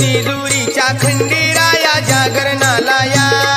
तिरुरीच्या खंडीराया जागरणाला या